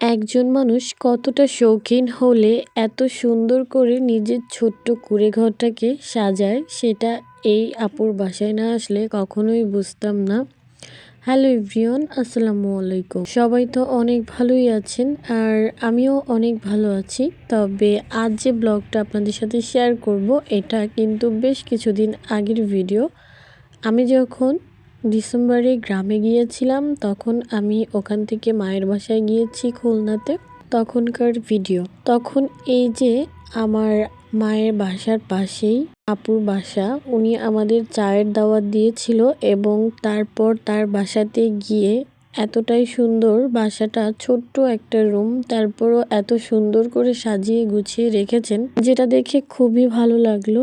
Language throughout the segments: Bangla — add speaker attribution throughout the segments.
Speaker 1: একজন মানুষ কতটা শৌখিন হলে এত সুন্দর করে নিজের ছোট্ট কুড়ে ঘরটাকে সাজায়, সেটা এই আপুর বাসায় না আসলে কখনোই বুঝতাম না। হ্যালো ইভরিওন আসসালামু আলাইকুম। সবাই তো অনেক ভালোই আছেন আর আমিও অনেক ভালো আছি। তবে আজ যে ব্লগটা আপনাদের সাথে শেয়ার করব, এটা কিন্তু বেশ কিছুদিন আগের ভিডিও। আমি যখন ডিসেম্বরে গ্রামে গিয়েছিলাম, তখন আমি ওখান থেকে মায়ের বাসায় গিয়েছি খুলনাতে, তখনকার ভিডিও। তখন এই যে আমার মায়ের বাসার পাশেই আপুর বাসা, উনি আমাদের চায়ের দাওয়াত দিয়েছিল এবং তারপর তার বাসাতে গিয়ে এতটাই সুন্দর বাসাটা, ছোট্ট একটা রুম, তারপরও এত সুন্দর করে সাজিয়ে গুছিয়ে রেখেছেন, যেটা দেখে খুবই ভালো লাগল।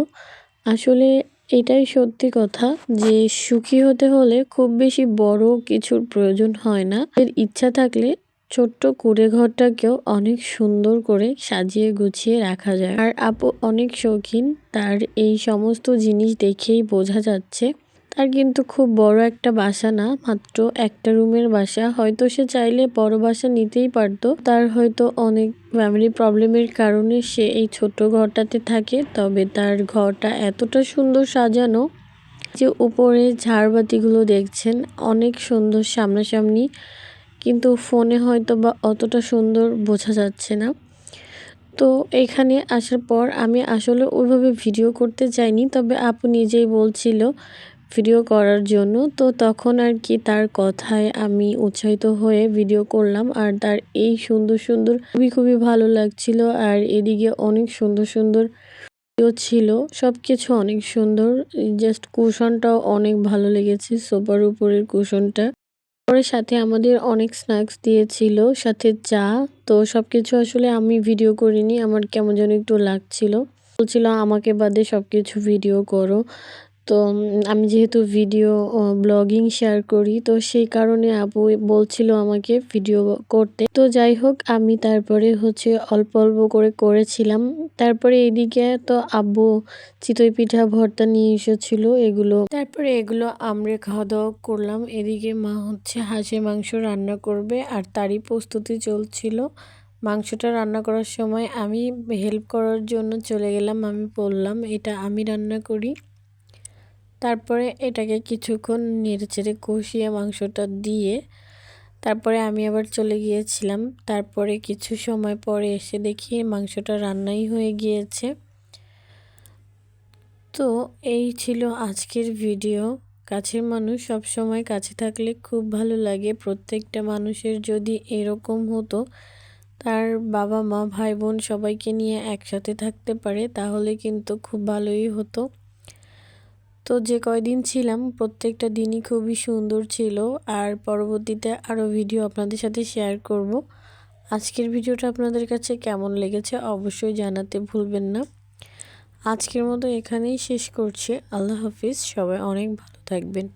Speaker 1: আসলে এটাই সত্যি কথা যে সুখী হতে হলে খুব বেশি বড় কিছুর প্রয়োজন হয় না। এর ইচ্ছা থাকলে ছোট্ট কুড়ে ঘরটাকেও অনেক সুন্দর করে সাজিয়ে গুছিয়ে রাখা যায়। আর আপু অনেক শৌখিন, তার এই সমস্ত জিনিস দেখেই বোঝা যাচ্ছে তার কিন্তু খুব বড় একটা বাসা না, মাত্র একটা রুমের বাসা। হয়তো সে চাইলে বড় বাসা নিতেই পারতো। তার হয়তো অনেক ফ্যামিলি প্রবলেমের কারণে সে এই ছোট ঘরটাতে থাকে। তবে তার ঘরটা এতটা সুন্দর সাজানো যে উপরে ঝাড়বাতিগুলো দেখছেন, অনেক সুন্দর সামনাসামনি। কিন্তু ফোনে হয়তো বা অতটা সুন্দর বোঝা যাচ্ছে না। তো এখানে আসার পর আমি আসলে ওইভাবে ভিডিও করতে চাইনি। তবে আপু নিজেই বলছিল ভিডিও করার জন্য, তো তখন আর কি তার কথায় আমি উৎসাহিত হয়ে ভিডিও করলাম। আর তার এই সুন্দর সুন্দর খুবই খুবই ভালো লাগছিল। আর এদিকে অনেক সুন্দর সুন্দর ছিল। সব কিছু অনেক সুন্দর। জাস্ট কুশনটাও অনেক ভালো লেগেছে, সোফার উপরের কুশনটা। পরে সাথে আমাদের অনেক স্ন্যাক্স দিয়েছিল, সাথে চা। তো সব কিছু আসলে আমি ভিডিও করিনি, আমার কেমন যেন একটু লাগছিল। বলছিল, আমাকে বাদে সব কিছু ভিডিও করো। তো আমি যেহেতু ভিডিও ব্লগিং শেয়ার করি, তো সেই কারণে আপু বলছিল আমাকে ভিডিও করতে। তো যাই হোক, আমি তারপরে হচ্ছে অল্প অল্প করে করেছিলাম। তারপরে এদিকে তো আব্বু চিতই পিঠা, ভর্তা নিয়ে এসেছিল, এগুলো। তারপরে এগুলো আমরা খাওয়া দাওয়া করলাম। এদিকে মা হচ্ছে হাঁসের মাংস রান্না করবে, আর তারই প্রস্তুতি চলছিল। মাংসটা রান্না করার সময় আমি হেল্প করার জন্য চলে গেলাম, আমি বললাম, এটা আমি রান্না করি। তারপরে এটাকে কিছুক্ষণ নেড়ে চেড়ে কষিয়ে মাংসটা দিয়ে তারপরে আমি আবার চলে গিয়েছিলাম। তারপরে কিছু সময় পরে এসে দেখি মাংসটা রান্নাই হয়ে গিয়েছে। তো এই ছিল আজকের ভিডিও। কাছের মানুষ সব সময় কাছে থাকলে খুব ভালো লাগে। প্রত্যেকটা মানুষের যদি এরকম হতো, তার বাবা মা ভাই বোন সবাইকে নিয়ে একসাথে থাকতে পারে, তাহলে কিন্তু খুব ভালোই হতো। তো যে কয়দিন ছিলাম, প্রত্যেকটা দিনই খুবই সুন্দর ছিল। আর পরবর্তীতে আরও ভিডিও আপনাদের সাথে শেয়ার করব। আজকের ভিডিওটা আপনাদের কাছে কেমন লেগেছে অবশ্যই জানাতে ভুলবেন না। আজকের মতো এখানেই শেষ করছি। আল্লাহ হাফিজ, সবাই অনেক ভালো থাকবেন।